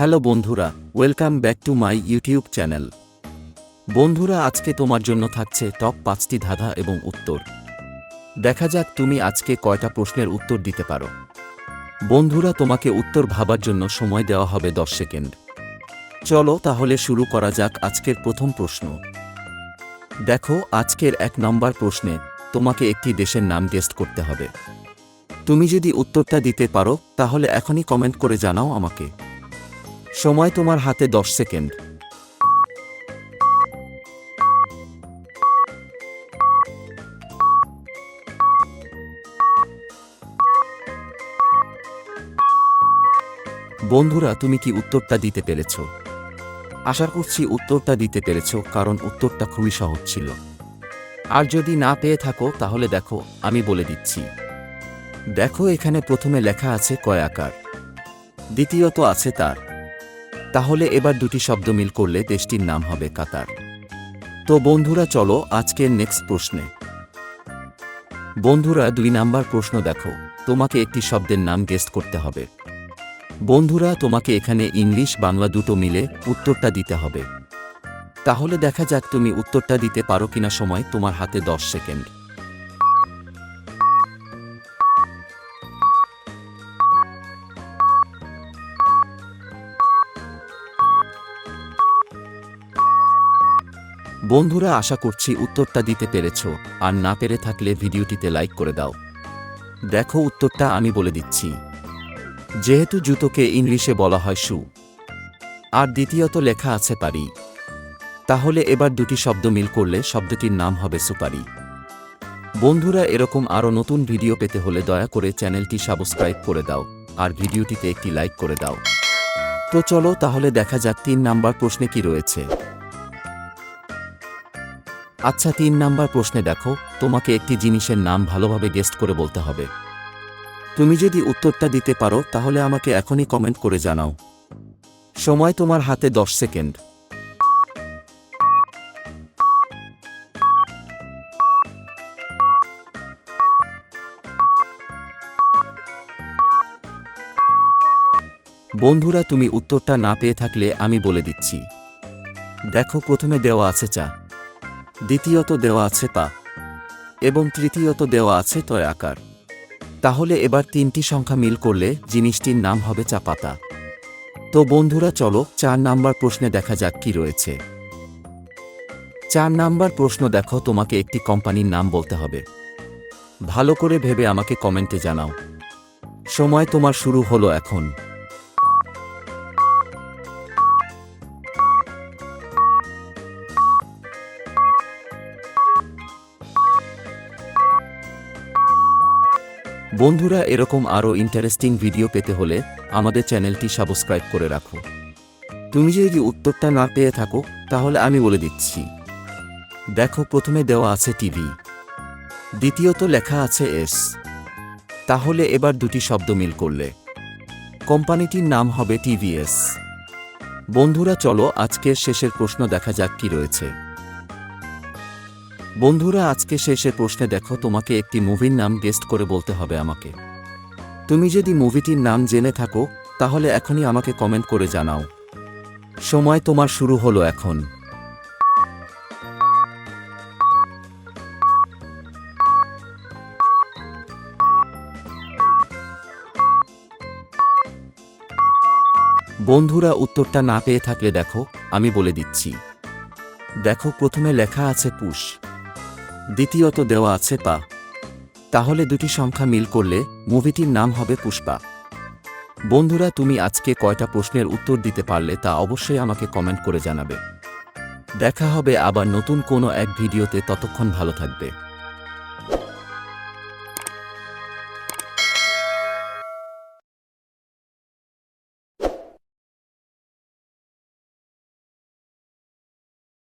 Hello বন্ধুরা, welcome back to my YouTube channel. বন্ধুরা, আজকে তোমার জন্য থাকছে টপ পাঁচটি ধাঁধা এবং উত্তর। দেখা যাক তুমি আজকে কয়টা প্রশ্নের উত্তর দিতে পারো। বন্ধুরা, তোমাকে উত্তর ভাবার জন্য সময় দেওয়া হবে দশ সেকেন্ড। চলো তাহলে শুরু করা যাক আজকের প্রথম প্রশ্ন। দেখো, আজকের এক নম্বর প্রশ্নে তোমাকে একটি দেশের নাম গেস্ট করতে হবে। তুমি যদি উত্তরটা দিতে পারো, তাহলে এখনই কমেন্ট করে জানাও আমাকে। সময় তোমার হাতে দশ সেকেন্ড। বন্ধুরা, তুমি কি উত্তরটা দিতে পেরেছ? আশা করছি উত্তরটা দিতে পেরেছ, কারণ উত্তরটা খুবই সহজ ছিল। আর যদি না পেয়ে থাকো, তাহলে দেখো, আমি বলে দিচ্ছি। দেখো, এখানে প্রথমে লেখা আছে কয় আকার। দ্বিতীয়ত আছে তার। তাহলে এবার দুটি শব্দ মিল করলে দেশটির নাম হবে কাতার। তো বন্ধুরা, চলো আজকের নেক্সট প্রশ্নে। বন্ধুরা, দুই নাম্বার প্রশ্ন দেখো। তোমাকে একটি শব্দের নাম গেস্ট করতে হবে। বন্ধুরা, তোমাকে এখানে ইংলিশ, বাংলা দুটো মিলে উত্তরটা দিতে হবে। তাহলে দেখা যাক তুমি উত্তরটা দিতে পারো কিনা সময় তোমার হাতে দশ সেকেন্ড। বন্ধুরা আশা করছি উত্তরটা দিতে পেরেছ, আর না পেরে থাকলে ভিডিওটিতে লাইক করে দাও। দেখো উত্তরটা আমি বলে দিচ্ছি। যেহেতু জুতোকে ইংলিশে বলা হয় শু, আর দ্বিতীয়ত লেখা আছে পারি। তাহলে এবার দুটি শব্দ মিল করলে শব্দটির নাম হবে সুপারি। বন্ধুরা এরকম আরও নতুন ভিডিও পেতে হলে দয়া করে চ্যানেলটি সাবস্ক্রাইব করে দাও, আর ভিডিওটিতে একটি লাইক করে দাও। তো চলো তাহলে দেখা যাক তিন নাম্বার প্রশ্নে কি রয়েছে। আচ্ছা তিন নাম্বার প্রশ্নে দেখো, তোমাকে একটি জিনিসের নাম ভালোভাবে গেস্ট করে বলতে হবে। তুমি যদি উত্তরটা দিতে পারো, তাহলে আমাকে এখনই কমেন্ট করে জানাও। সময় তোমার হাতে দশ সেকেন্ড। বন্ধুরা, তুমি উত্তরটা না পেয়ে থাকলে আমি বলে দিচ্ছি। দেখো, প্রথমে দেওয়া আছে চা। দ্বিতীয়ত দেওয়া আছে পা এবং তৃতীয়ত দেওয়া আছে তয় আকার। তাহলে এবার তিনটি সংখ্যা মিল করলে জিনিসটির নাম হবে চা পাতা তো বন্ধুরা চলো চার নাম্বার প্রশ্নে দেখা যাক কি রয়েছে। চার নাম্বার প্রশ্ন দেখো, তোমাকে একটি কোম্পানির নাম বলতে হবে। ভালো করে ভেবে আমাকে কমেন্টে জানাও। সময় তোমার শুরু হলো এখন। বন্ধুরা, এরকম আরও ইন্টারেস্টিং ভিডিও পেতে হলে আমাদের চ্যানেলটি সাবস্ক্রাইব করে রাখো। তুমি যদি উত্তরটা না পেয়ে থাকো, তাহলে আমি বলে দিচ্ছি। দেখো, প্রথমে দেওয়া আছে টিভি দ্বিতীয়ত লেখা আছে এস তাহলে এবার দুটি শব্দ মিল করলে। কোম্পানিটির নাম হবে টিভিএস বন্ধুরা, চলো আজকের শেষের প্রশ্ন দেখা যাক কি রয়েছে। বন্ধুরা, আজকে শেষের প্রশ্নে দেখো, তোমাকে একটি মুভির নাম গেস্ট করে বলতে হবে আমাকে। তুমি যদি মুভিটির নাম জেনে থাকো, তাহলে এখনই আমাকে কমেন্ট করে জানাও। সময় তোমার শুরু হলো এখন। বন্ধুরা, উত্তরটা না পেয়ে থাকলে দেখো, আমি বলে দিচ্ছি। দেখো, প্রথমে লেখা আছে পুষ দ্বিতীয়ত দেওয়া আছে পা। তাহলে দুটি সংখ্যা মিল করলে মুভিটির নাম হবে পুষ্পা। বন্ধুরা, তুমি আজকে কয়টা প্রশ্নের উত্তর দিতে পারলে তা অবশ্যই আমাকে কমেন্ট করে জানাবে। দেখা হবে আবার নতুন কোনো এক ভিডিওতে, ততক্ষণ ভালো থাকবে।